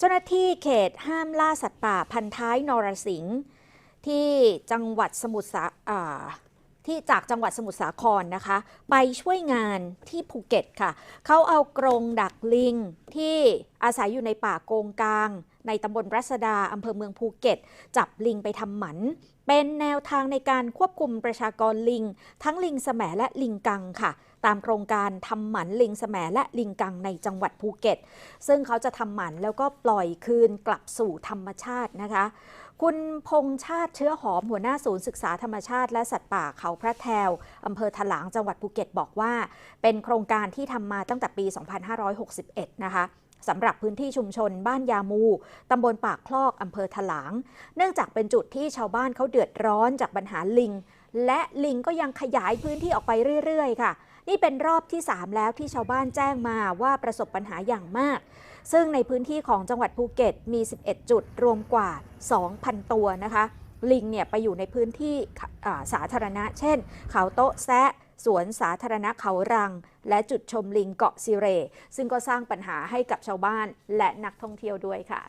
เจ้าหน้าที่เขตห้ามล่าสัตว์ป่าพันท้ายนรสิงห์ที่จังหวัดสมุทรสาอ่าที่จากจังหวัดสมุทรสาครนะคะ ไปช่วยงานที่ภูเก็ตค่ะ เขาเอากรงดักลิงที่อาศัยอยู่ในป่าโกงกลาง ในตำบลรัศดาอำเภอเมืองภูเก็ต จับลิงไปทำหมัน เป็นแนวทางในการควบคุมประชากรลิง ทั้งลิงแสมและลิงกังค่ะ ตามโครงการทำหมันลิงแสมและลิงกังในจังหวัดภูเก็ต ซึ่งเขาจะทำหมันแล้วก็ปล่อยคืนกลับสู่ธรรมชาตินะคะคุณพงชาติเชื้อหอมหัวหน้าศูนย์ศึกษาธรรมชาติและสัตว์ป่าเขาพระแทวอำเภอถลางจังหวัดภูเก็ตบอกว่า เป็นโครงการที่ทำมาตั้งแต่ปี 2561 นะคะ สำหรับพื้นที่ชุมชนบ้านยามู ตำบลปากคลอกอำเภอถลาง เนื่องจากเป็นจุดที่ชาวบ้านเขาเดือดร้อนจากปัญหาลิง และลิงก็ยังขยายพื้นที่ออกไปเรื่อยๆ ค่ะ นี่เป็นรอบที่ 3 แล้วที่ชาวบ้านแจ้งมาว่าประสบปัญหาอย่างมาก ซึ่งในพื้นที่ของจังหวัดภูเก็ตมี 11 จุดรวมกว่า 2,000 ตัวนะคะ ลิงเนี่ยไปอยู่ในพื้นที่สาธารณะ เช่น เขาโต๊ะแซะสวนสาธารณะเขารัง และจุดชมลิงเกาะซิเร ซึ่งก็สร้างปัญหาให้กับชาวบ้านและนักท่องเที่ยวด้วยค่ะ